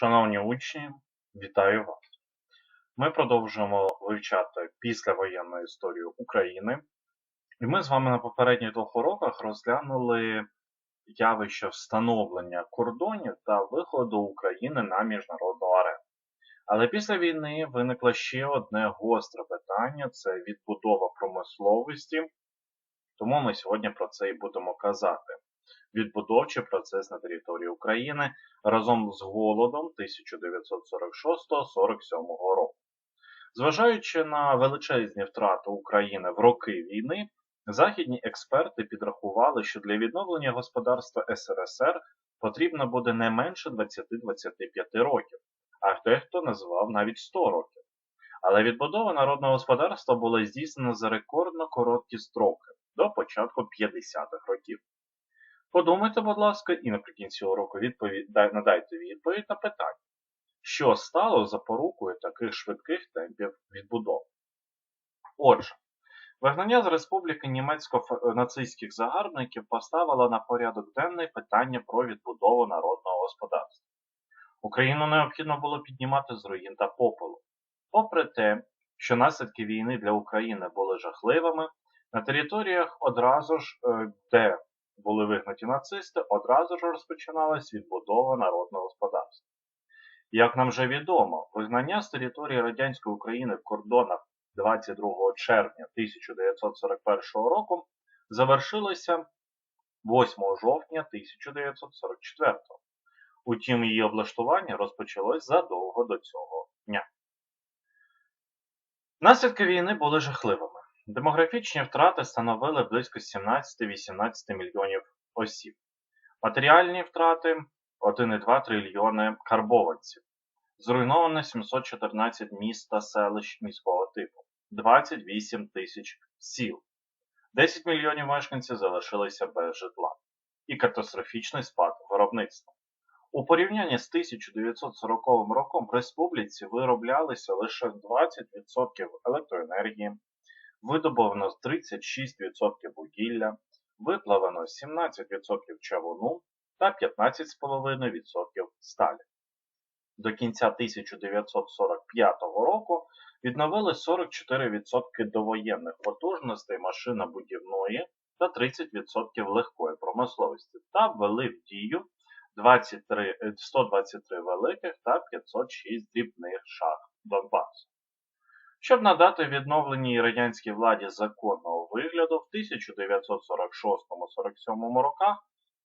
Шановні учні, вітаю вас! Ми продовжуємо вивчати післявоєнну історію України. І ми з вами на попередніх двох уроках розглянули явище встановлення кордонів та виходу України на міжнародну арену. Але після війни виникло ще одне гостре питання це відбудова промисловості. Тому ми сьогодні про це і будемо казати. Відбудовчий процес на території України разом з голодом 1946-47 року. Зважаючи на величезні втрати України в роки війни, західні експерти підрахували, що для відновлення господарства СРСР потрібно буде не менше 20-25 років, а дехто називав навіть 100 років. Але відбудова народного господарства була здійснена за рекордно короткі строки до початку 50-х років. Подумайте, будь ласка, і наприкінці уроку відповідь, надайте відповідь на питання, що стало запорукою таких швидких темпів відбудови. Отже, вигнання з республіки німецько-нацистських загарбників поставило на порядок денний питання про відбудову народного господарства. Україну необхідно було піднімати з руїн та попелу. Попри те, що наслідки війни для України були жахливими, на територіях одразу ж, де були вигнаті нацисти, одразу ж розпочиналась відбудова народного господарства. Як нам вже відомо, визнання з території радянської України в кордонах 22 червня 1941 року завершилося 8 жовтня 1944 Утім, її облаштування розпочалось задовго до цього дня. Наслідки війни були жахливими. Демографічні втрати становили близько 17-18 мільйонів осіб. Матеріальні втрати 1,2 трильйони карбованців. Зруйновано 714 міст та селищ міського типу, 28 тисяч сіл. 10 мільйонів мешканців залишилися без житла і катастрофічний спад виробництва. У порівнянні з 1940 роком в республіці вироблялися лише 20% електроенергії, видобувано 36% вугілля, виплавлено 17% чавуну та 15,5% сталі. До кінця 1945 року відновили 44% довоєнних потужностей машинобудівної та 30% легкої промисловості та ввели в дію 23, 123 великих та 506 дрібних шахт Донбасу. Щоб надати відновленій радянській владі законного вигляду, в 1946-47 роках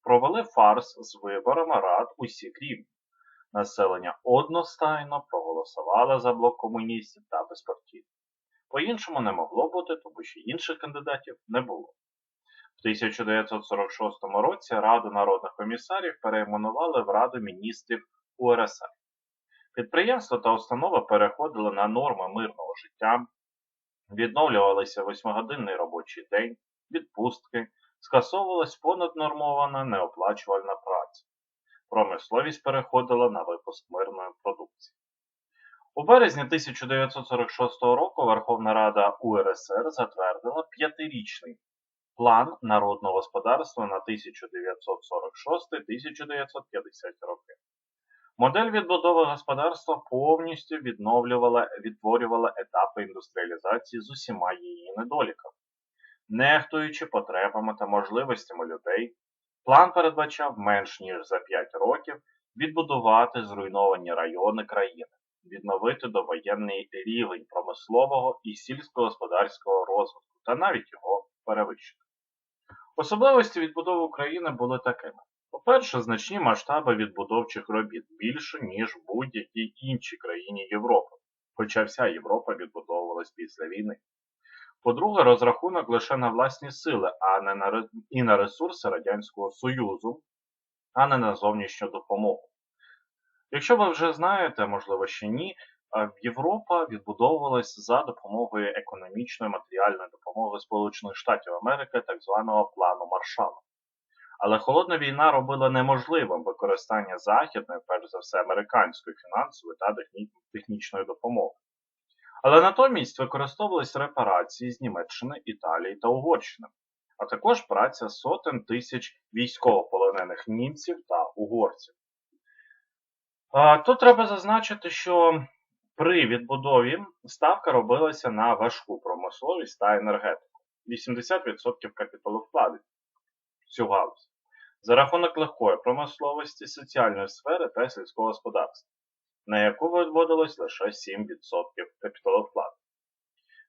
провели фарс з виборами рад усіх рівнів. Населення одностайно проголосувало за блок комуністів та безпартійних. По-іншому не могло бути, тому що інших кандидатів не було. В 1946 році Раду народних комісарів перейменували в Раду міністрів УРСР. Підприємства та установи переходили на норми мирного життя, відновлювалися восьмигодинний робочий день, відпустки, скасовувалась понаднормована неоплачувальна праця. Промисловість переходила на випуск мирної продукції. У березні 1946 року Верховна Рада УРСР затвердила п'ятирічний план народного господарства на 1946-1950 роки. Модель відбудови господарства повністю відновлювала, відтворювала етапи індустріалізації з усіма її недоліками. Нехтуючи потребами та можливостями людей, план передбачав менш ніж за 5 років відбудувати зруйновані райони країни, відновити довоєнний рівень промислового і сільськогосподарського розвитку та навіть його перевищити. Особливості відбудови України були такими. По-перше, значні масштаби відбудовчих робіт більше, ніж в будь-якій іншій країні Європи, хоча вся Європа відбудовувалась після війни. По-друге, розрахунок лише на власні сили, а не на і на ресурси Радянського Союзу, а не на зовнішню допомогу. Якщо ви вже знаєте, можливо ще ні, Європа відбудовувалась за допомогою економічної матеріальної допомоги Сполучених Штатів Америки, так званого плану Маршала. Але холодна війна робила неможливим використання західної, перш за все, американської фінансової та технічної допомоги. Але натомість використовувались репарації з Німеччини, Італії та Угорщини, а також праця сотень тисяч військовополонених німців та угорців. Тут треба зазначити, що при відбудові ставка робилася на важку промисловість та енергетику. 80% капіталу вкладень в цю галузь. За рахунок легкої промисловості, соціальної сфери та сільського господарства, на яку відводилось лише 7% капіталовкладень.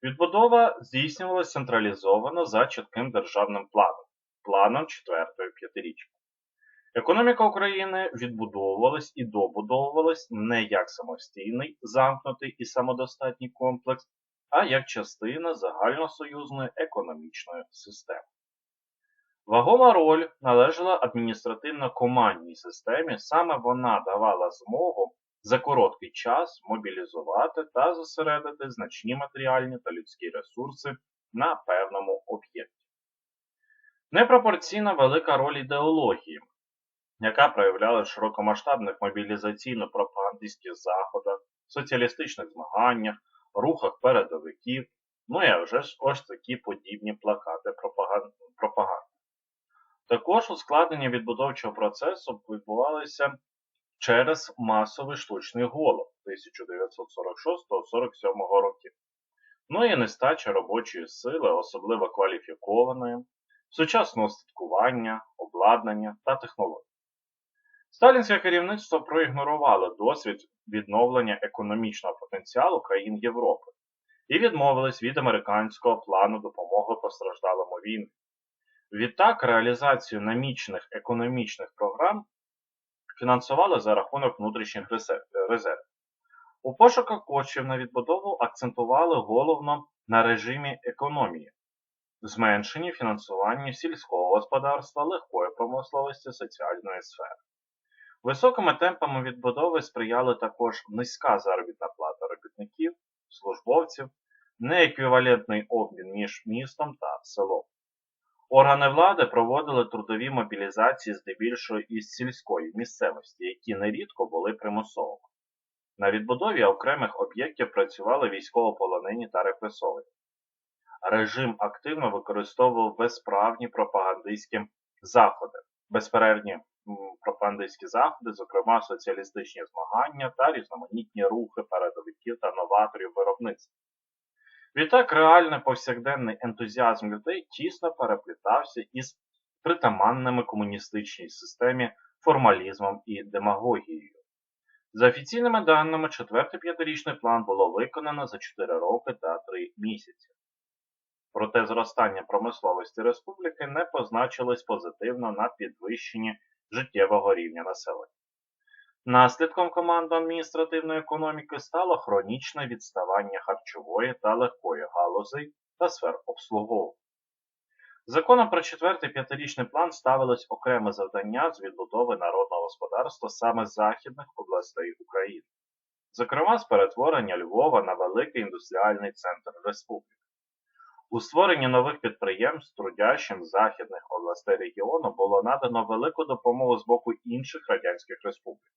Відбудова здійснювалася централізовано за чітким державним планом, планом четвертої п'ятирічки. Економіка України відбудовувалась і добудовувалась не як самостійний, замкнутий і самодостатній комплекс, а як частина загальносоюзної економічної системи. Вагома роль належала адміністративно-командній системі, саме вона давала змогу за короткий час мобілізувати та зосередити значні матеріальні та людські ресурси на певному об'єкті. Непропорційна велика роль ідеології, яка проявляла в широкомасштабних мобілізаційно-пропагандистських заходах, соціалістичних змаганнях, рухах передовиків, ну і вже ж ось такі подібні плакати пропаганди. Також ускладнення відбудовчого процесу відбувалося через масовий штучний голод 1946-47 років. Ну і нестача робочої сили, особливо кваліфікованої, сучасного устаткування, обладнання та технологій. Сталінське керівництво проігнорувало досвід відновлення економічного потенціалу країн Європи і відмовились від американського плану допомоги постраждалому війни. Відтак, реалізацію намічених економічних програм фінансували за рахунок внутрішніх резервів. У пошуках коштів на відбудову акцентували головно на режимі економії, зменшенні фінансування сільського господарства, легкої промисловості соціальної сфери. Високими темпами відбудови сприяли також низька заробітна плата робітників, службовців, нееквівалентний обмін між містом та селом. Органи влади проводили трудові мобілізації здебільшого із сільської місцевості, які нерідко були примусовими. На відбудові окремих об'єктів працювали військовополонені та репресовані. Режим активно використовував безправні пропагандистські заходи, безперервні пропагандистські заходи, зокрема соціалістичні змагання та різноманітні рухи передовиків та новаторів виробництва. Відтак реальний повсякденний ентузіазм людей тісно переплітався із притаманними комуністичній системі формалізмом і демагогією. За офіційними даними, четвертий п'ятирічний план було виконано за 4 роки та 3 місяці. Проте зростання промисловості республіки не позначилось позитивно на підвищенні життєвого рівня населення. Наслідком командно-адміністративної економіки стало хронічне відставання харчової та легкої галузей та сфер обслуговування. Законом про четвертий п'ятирічний план ставилось окреме завдання з відбудови народного господарства саме західних областей України, зокрема з перетворення Львова на великий індустріальний центр республіки. У створенні нових підприємств трудящим західних областей регіону було надано велику допомогу з боку інших радянських республік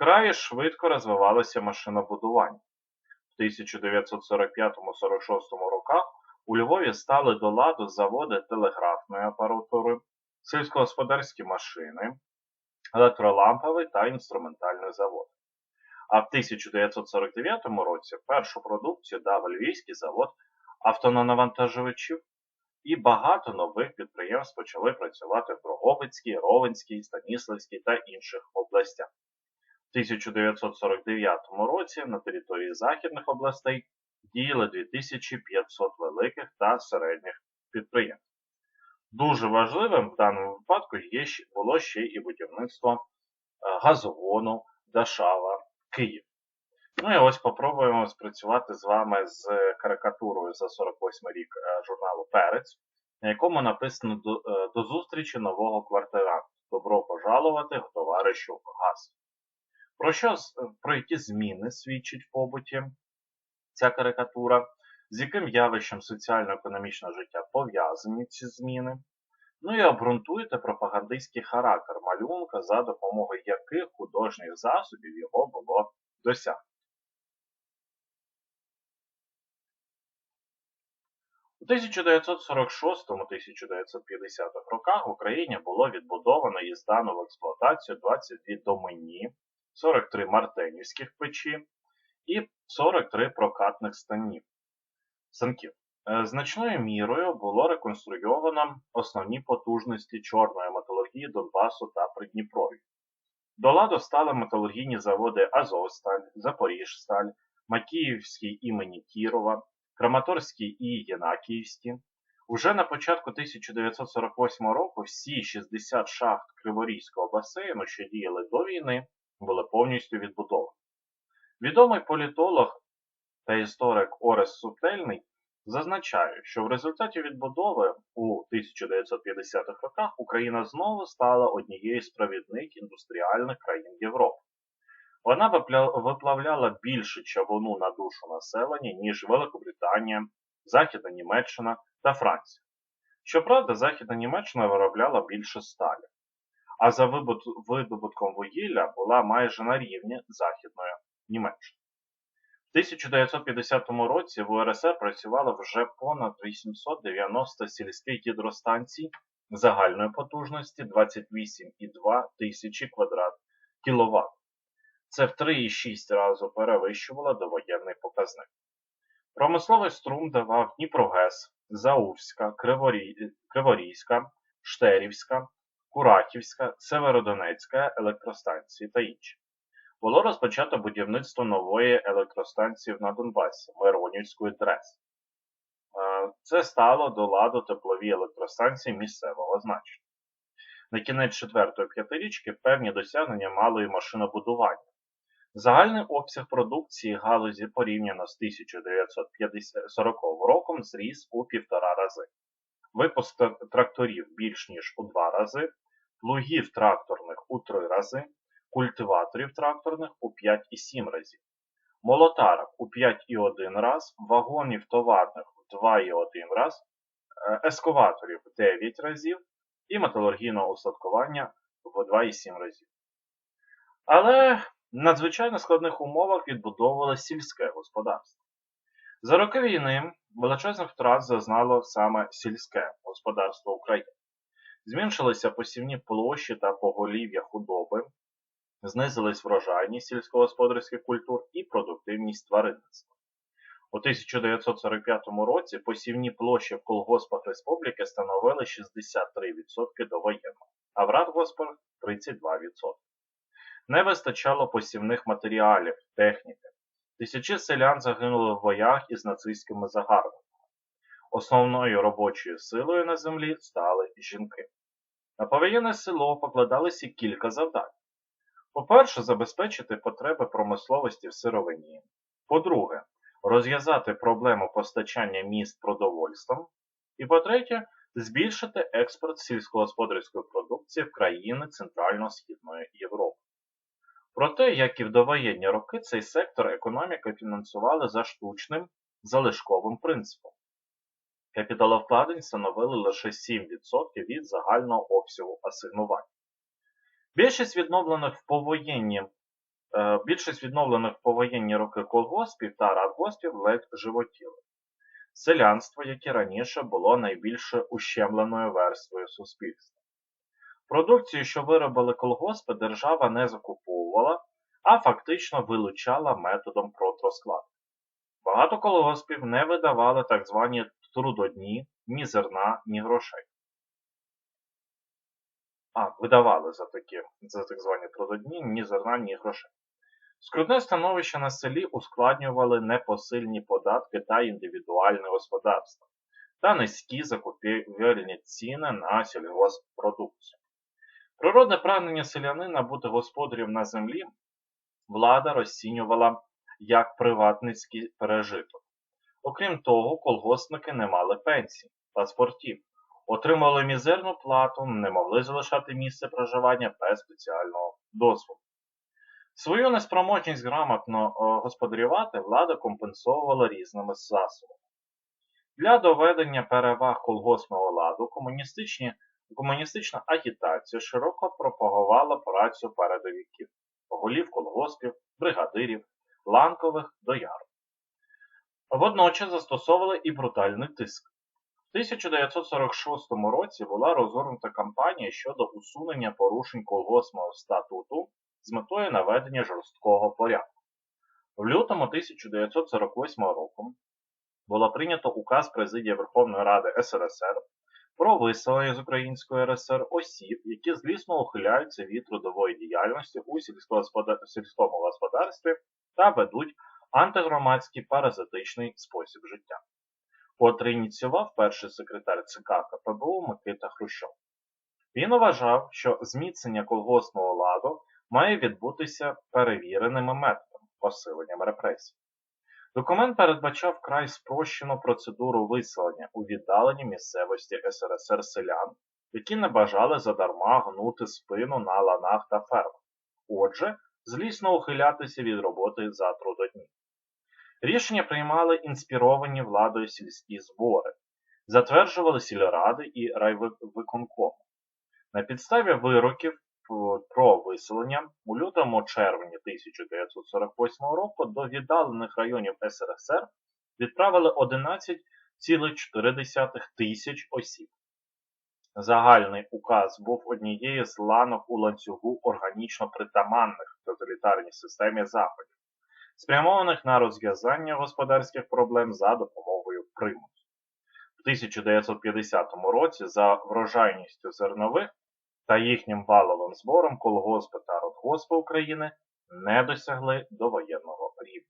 краї швидко розвивалося машинобудування. В 1945-46 роках у Львові стали до ладу заводи телеграфної апаратури, сільськогосподарські машини, електроламповий та інструментальний завод. А в 1949 році першу продукцію дав Львівський завод автонавантажувачів і багато нових підприємств почали працювати в Дрогобицькій, Ровенській, Станіславській та інших областях. 1949 році на території західних областей діяли 2500 великих та середніх підприємств. Дуже важливим в даному випадку є, було ще і будівництво е, газогону Дашава Київ. Ну і ось попробуємо спрацювати з вами з карикатурою за 48 рік е, журналу Перець, на якому написано до, е, до зустрічі нового квартиранта. Добро пожалувати товаришу газ. Про що про які зміни свідчить в побуті ця карикатура, з яким явищем соціально-економічного життя пов'язані ці зміни, ну і обґрунтуєте пропагандистський характер малюнка, за допомогою яких художніх засобів його було досягнуто. У 1946-1950 роках в Україні було відбудовано і здано в експлуатацію 22 домені 43 мартенівських печі і 43 прокатних станів. станків. Е, значною мірою було реконструйовано основні потужності чорної металургії Донбасу та Придніпров'я. До ладу стали металургійні заводи Азовсталь, Запоріжсталь, Макіївський імені Кірова, Краматорський і Єнакіївський. Уже на початку 1948 року всі 60 шахт Криворізького басейну, що діяли до війни, були повністю відбудовані. Відомий політолог та історик Орес Сутельний зазначає, що в результаті відбудови у 1950-х роках Україна знову стала однією з провідних індустріальних країн Європи. Вона виплавляла більше чавуну на душу населення, ніж Великобританія, Західна Німеччина та Франція. Щоправда, Західна Німеччина виробляла більше сталі, а за видобутком вугілля була майже на рівні Західної Німеччини. В 1950 році в УРСР працювало вже понад 890 сільських гідростанцій загальної потужності 28,2 тисячі квадрат кВт. Це в 3,6 разу перевищувало довоєнний показник. Промисловий струм давав Дніпрогес, Заурська, Криворізька, Штерівська, Курахівська, Северодонецька електростанції та інші. Було розпочато будівництво нової електростанції на Донбасі Миронівської ДРЕС. Це стало до ладу теплові електростанції місцевого значення. На кінець четвертої п'ятирічки певні досягнення мало і машинобудування. Загальний обсяг продукції галузі порівняно з 1940 роком зріс у півтора рази. Випуск тракторів більш ніж у два рази, плугів тракторних у три рази, культиваторів тракторних у 5,7 разів, молотарок у 5,1 раз, вагонів товарних у 2,1 раз, е, ескаваторів в 9 разів і металургійного устаткування в 2,7 разів. Але в надзвичайно складних умовах відбудовувалося сільське господарство. За роки війни величезних втрат зазнало саме сільське господарство України. Зменшилися посівні площі та поголів'я худоби, знизилась врожайність сільськогосподарських культур і продуктивність тваринництва. У 1945 році посівні площі в колгоспах республіки становили 63% довоєнного, а в радгоспах 32%. Не вистачало посівних матеріалів, техніки. Тисячі селян загинули в боях із нацистськими загарбниками. Основною робочою силою на землі стали жінки. На повоєнне село покладалися кілька завдань. По-перше, забезпечити потреби промисловості в сировині. По-друге, розв'язати проблему постачання міст продовольством. І по-третє, збільшити експорт сільськогосподарської продукції в країни Центрально-Східної Європи. Проте, як і в довоєнні роки, цей сектор економіки фінансували за штучним залишковим принципом. Капіталовкладень становили лише 7% від загального обсягу асигнувань. Більшість відновлених в повоєнні е, більшість відновлених в повоєнні роки колгоспів та радгоспів ледь животіли. Селянство, як і раніше, було найбільше ущемленою верствою суспільства. Продукцію, що виробили колгоспи, держава не закуповувала, а фактично вилучала методом протросклад. Багато колгоспів не видавали так звані трудодні ні зерна, ні грошей. А, видавали за такі, за так звані трудодні ні зерна, ні грошей. Скрутне становище на селі ускладнювали непосильні податки та індивідуальне господарство та низькі закупівельні ціни на сільгоспродукцію. Природне прагнення селянина бути господарів на землі влада розцінювала як приватницький пережиток. Окрім того, колгоспники не мали пенсій, паспортів, отримали мізерну плату, не могли залишати місце проживання без спеціального дозволу. Свою неспроможність грамотно господарювати влада компенсовувала різними засобами. Для доведення переваг колгоспного ладу комуністична агітація широко пропагувала працю передовиків, голів колгоспів, бригадирів, ланкових доярок. Водночас застосовували і брутальний тиск. В 1946 році була розгорнута кампанія щодо усунення порушень колгоспного статуту з метою наведення жорсткого порядку. В лютому 1948 року було прийнято указ Президії Верховної Ради СРСР про виселення з Української РСР осіб, які злісно ухиляються від трудової діяльності у сільському господарстві та ведуть антигромадський паразитичний спосіб життя, котрий ініціював перший секретар ЦК КПБУ Микита Хрущов. Він вважав, що зміцнення колгоспного ладу має відбутися перевіреними методами посиленням репресій. Документ передбачав вкрай спрощену процедуру виселення у віддаленій місцевості СРСР селян, які не бажали задарма гнути спину на ланах та фермах, отже, злісно ухилятися від роботи за трудодні. Рішення приймали інспіровані владою сільські збори, затверджували сільради і райвиконкоми. На підставі вироків про виселення у лютому-червні 1948 року до віддалених районів СРСР відправили 11,4 тисяч осіб. Загальний указ був однією з ланок у ланцюгу органічно притаманних тоталітарній системі Заходів, спрямованих на розв'язання господарських проблем за допомогою примусу. В 1950 році за врожайністю зернових та їхнім валовим збором колгоспи та родгоспи України не досягли довоєнного рівня.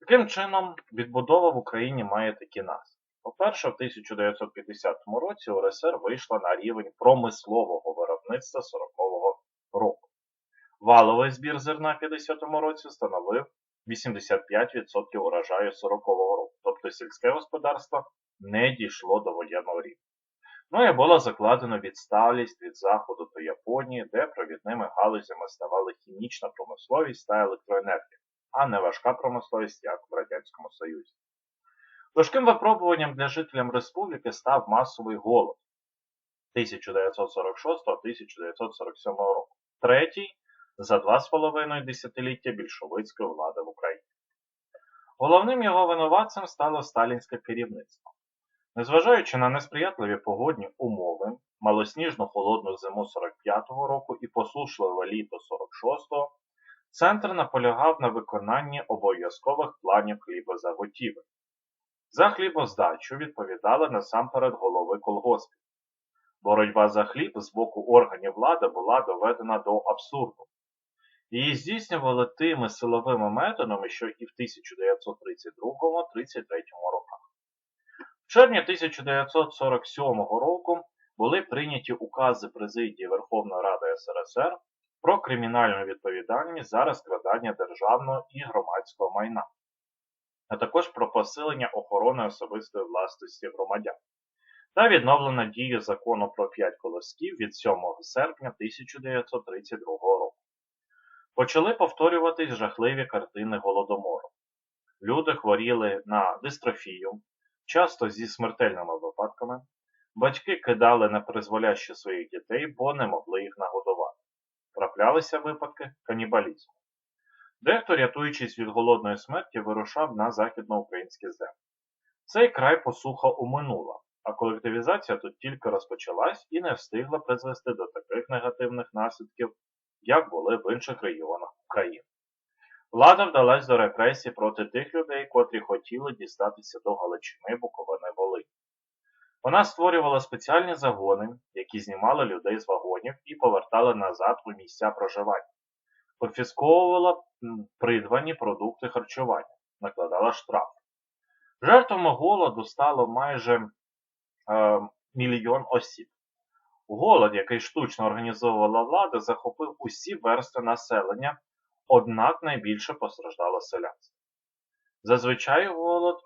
Таким чином, відбудова в Україні має такі назви. По-перше, в 1950 році УРСР вийшла на рівень промислового виробництва 40-го року. Валовий збір зерна в 50 році становив 85% урожаю 40-го року, тобто сільське господарство не дійшло до воєнного рівня. Ну і була закладена відсталість від Заходу до Японії, де провідними галузями ставали хімічна промисловість та електроенергія, а не важка промисловість, як в Радянському Союзі. Важким випробуванням для жителям республіки став масовий голод 1946-1947 року, третій за два з половиною десятиліття більшовицької влади в Україні. Головним його винуватцем стало сталінське керівництво. Незважаючи на несприятливі погодні умови, малосніжну холодну зиму 45-го року і посушливе літо 46-го, центр наполягав на виконанні обов'язкових планів хлібозаготівель. За хлібоздачу відповідали насамперед голови колгоспів. Боротьба за хліб з боку органів влади була доведена до абсурду. Її здійснювали тими силовими методами, що і в 1932-33 роках. Червні 1947 року були прийняті укази Президії Верховної Ради СРСР про кримінальну відповідальність за розкрадання державного і громадського майна, а також про посилення охорони особистої власності громадян та відновлено дію закону про п'ять колосків від 7 серпня 1932 року. Почали повторюватись жахливі картини голодомору. Люди хворіли на дистрофію, часто зі смертельними випадками, батьки кидали на призволяще своїх дітей, бо не могли їх нагодувати. Траплялися випадки канібалізму. Дехто, рятуючись від голодної смерті, вирушав на західноукраїнські землі. Цей край посуха уминула, а колективізація тут тільки розпочалась і не встигла призвести до таких негативних наслідків, як були в інших регіонах України. Влада вдалась до репресій проти тих людей, котрі хотіли дістатися до Галичини Буковини Волині. Вона створювала спеціальні загони, які знімали людей з вагонів і повертали назад у місця проживання, конфісковувала придбані продукти харчування, накладала штраф. Жертвами голоду стало майже е, мільйон осіб. Голод, який штучно організовувала влада, захопив усі версти населення Однак найбільше постраждало селянство. Зазвичай голод,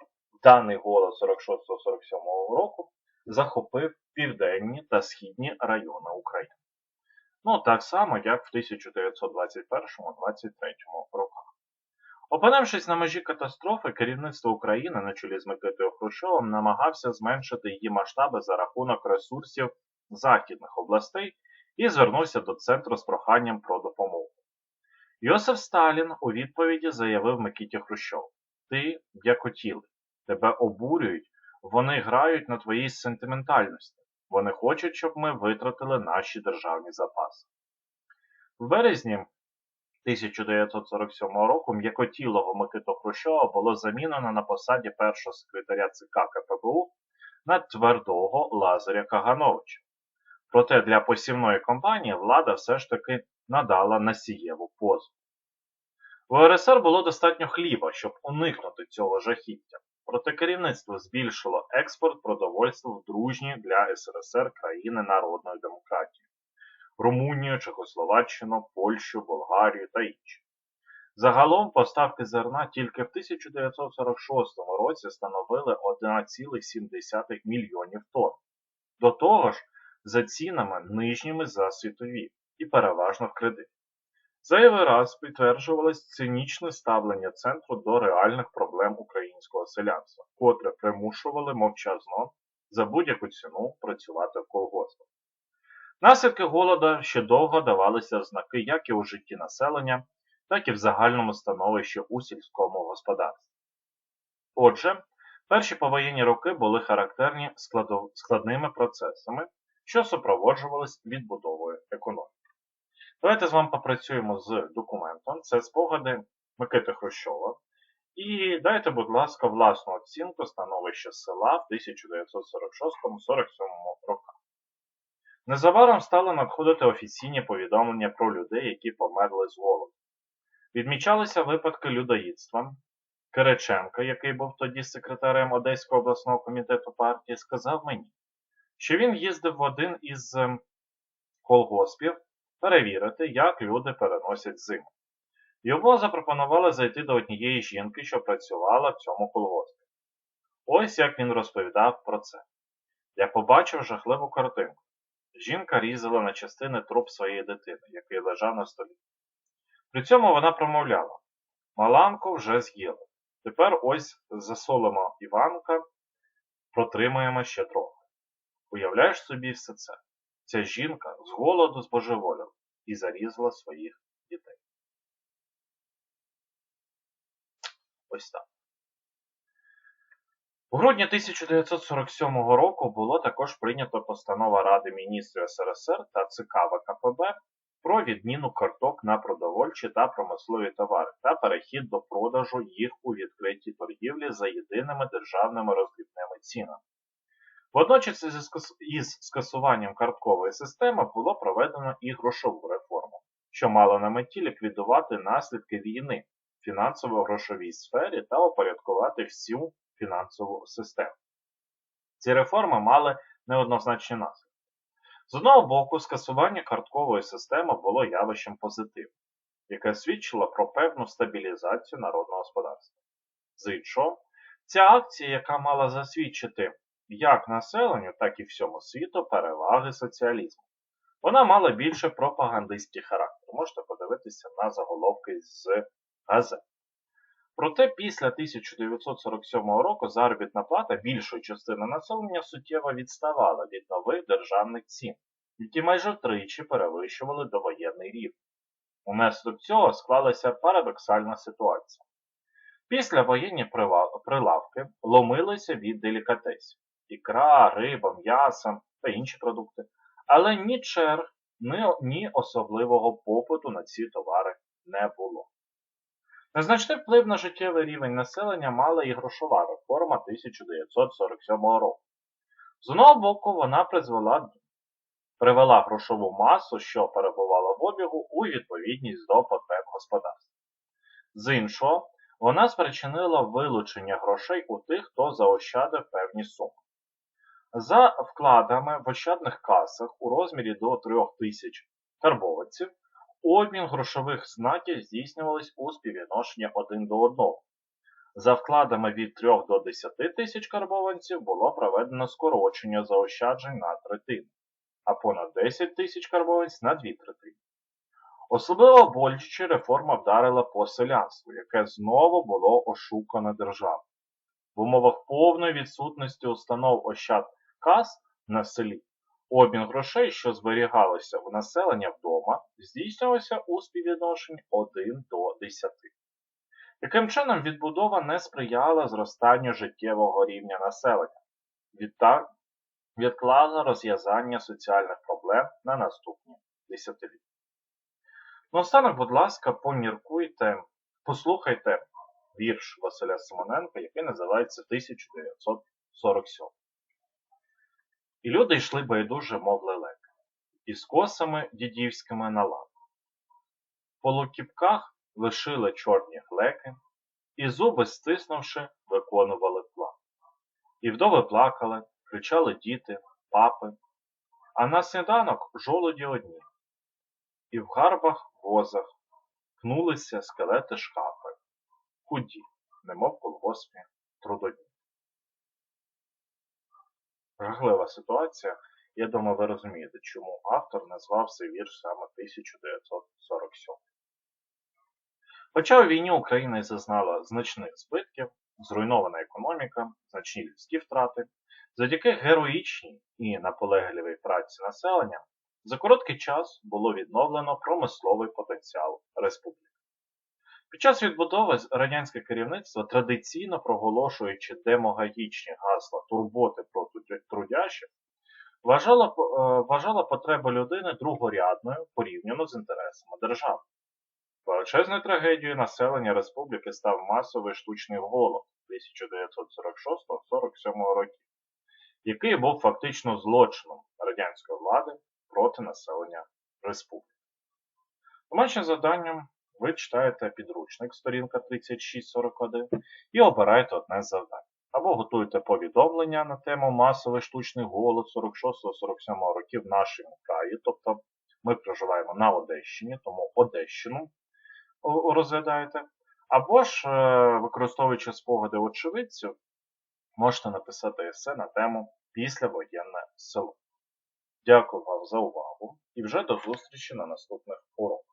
даний голод 46-47 року захопив південні та східні райони України. Ну, так само, як в 1921-23 роках. Опинившись на межі катастрофи, керівництво України на чолі з Микитою Хрущовим намагався зменшити її масштаби за рахунок ресурсів західних областей і звернувся до центру з проханням про допомогу. Йосиф Сталін у відповіді заявив Микиті Хрущов Ти дякотілий, тебе обурюють, вони грають на твоїй сентиментальності. Вони хочуть, щоб ми витратили наші державні запаси. В березні 1947 року м'якотілого Микиту Хрущова було замінено на посаді першого секретаря ЦК КПБУ на твердого Лазаря Кагановича. Проте для посівної кампанії влада все ж таки надала насієву позу. В УРСР було достатньо хліба, щоб уникнути цього жахіття. Проте керівництво збільшило експорт продовольства в дружні для СРСР країни народної демократії Румунію, Чехословаччину, Польщу, Болгарію та інші. Загалом поставки зерна тільки в 1946 році становили 1,7 мільйонів тонн. До того ж, за цінами нижніми за світові і переважно в кредит. Зайвий раз підтверджувалось цинічне ставлення центру до реальних проблем українського селянства, котре примушували мовчазно за будь-яку ціну працювати в колгоспах. Наслідки голода ще довго давалися знаки як і у житті населення, так і в загальному становищі у сільському господарстві. Отже, перші повоєнні роки були характерні складними процесами, що супроводжувались відбудовою економіки. Давайте з вами попрацюємо з документом. Це спогади Микити Хрущова. І дайте, будь ласка, власну оцінку становища села в 1946-47 роках. Незабаром стали надходити офіційні повідомлення про людей, які померли з голоду. Відмічалися випадки людоїдства. Кириченко, який був тоді секретарем Одеського обласного комітету партії, сказав мені, що він їздив в один із ем, колгоспів перевірити, як люди переносять зиму. Йому запропонували зайти до однієї жінки, що працювала в цьому колгоспі. Ось як він розповідав про це. Я побачив жахливу картинку. Жінка різала на частини труп своєї дитини, який лежав на столі. При цьому вона промовляла Маланку вже з'їли. Тепер ось засолимо Іванка, протримаємо ще трохи. Уявляєш собі все це? Ця жінка з голоду збожеволіла і зарізала своїх дітей. Ось так. У грудні 1947 року було також прийнято постанова Ради міністрів СРСР та ЦК ВКПБ про відміну карток на продовольчі та промислові товари та перехід до продажу їх у відкритій торгівлі за єдиними державними роздрібними цінами. Водночас із скасуванням карткової системи було проведено і грошову реформу, що мало на меті ліквідувати наслідки війни в фінансово-грошовій сфері та упорядкувати всю фінансову систему. Ці реформи мали неоднозначні наслідки. З одного боку, скасування карткової системи було явищем позитивним, яке свідчило про певну стабілізацію народного господарства. З іншого, ця акція, яка мала засвідчити як населенню, так і всьому світу переваги соціалізму. Вона мала більше пропагандистський характер. Можете подивитися на заголовки з газет. Проте після 1947 року заробітна плата більшої частини населення суттєво відставала від нових державних цін, які майже втричі перевищували довоєнний рівень. Унаслідок цього склалася парадоксальна ситуація. Після воєнні прилавки ломилися від делікатесів ікра, риба, м'ясо та інші продукти, але ні черг, ні, особливого попиту на ці товари не було. Незначний вплив на життєвий рівень населення мала і грошова реформа 1947 року. З одного боку, вона призвела, привела грошову масу, що перебувала в обігу, у відповідність до потреб господарства. З іншого, вона спричинила вилучення грошей у тих, хто заощадив певні суми. За вкладами в ощадних касах у розмірі до 3 тисяч карбованців обмін грошових знаків здійснювався у співвідношенні 1 до 1. За вкладами від 3 до 10 тисяч карбованців було проведено скорочення заощаджень на третину, а понад 10 тисяч карбованців на 2 третини. Особливо болюче реформа вдарила по селянству, яке знову було ошукане державою. В умовах повної відсутності установ ощад кас на селі, обмін грошей, що зберігалося у населення вдома, здійснювався у співвідношенні 1 до 10. Таким чином, відбудова не сприяла зростанню життєвого рівня населення, відтак відклала розв'язання соціальних проблем на наступні десятиліття. Наостанок, будь ласка, поміркуйте, послухайте вірш Василя Симоненка, який називається 1947. І люди йшли байдуже, мов лелеки, із косами дідівськими на лап. По лукіпках лишили чорні глеки, і зуби стиснувши, виконували план. І вдови плакали, кричали діти, папи, а на сніданок жолуді одні. І в гарбах возах пнулися скелети шкафи, худі, немов колгоспні трудодні. Жахлива ситуація. Я думаю, ви розумієте, чому автор назвав цей вірш саме 1947. Хоча у війні Україна зазнала значних збитків, зруйнована економіка, значні людські втрати, завдяки героїчній і наполегливій праці населення, за короткий час було відновлено промисловий потенціал республіки. Під час відбудови радянське керівництво, традиційно проголошуючи демагогічні гасла турботи про трудящих, вважало, е, вважало потребу людини другорядною порівняно з інтересами держави. Величезною трагедією населення республіки став масовий штучний голод 1946-47 років, який був фактично злочином радянської влади проти населення республіки. Домашнім завданням ви читаєте підручник сторінка 3641 і обираєте одне з завдань. Або готуєте повідомлення на тему масовий штучний голод 46-47 років в нашому краї, тобто ми проживаємо на Одещині, тому Одещину розглядаєте. Або ж, е, використовуючи спогади очевидців, можете написати есе на тему післявоєнне село. Дякую вам за увагу і вже до зустрічі на наступних уроках.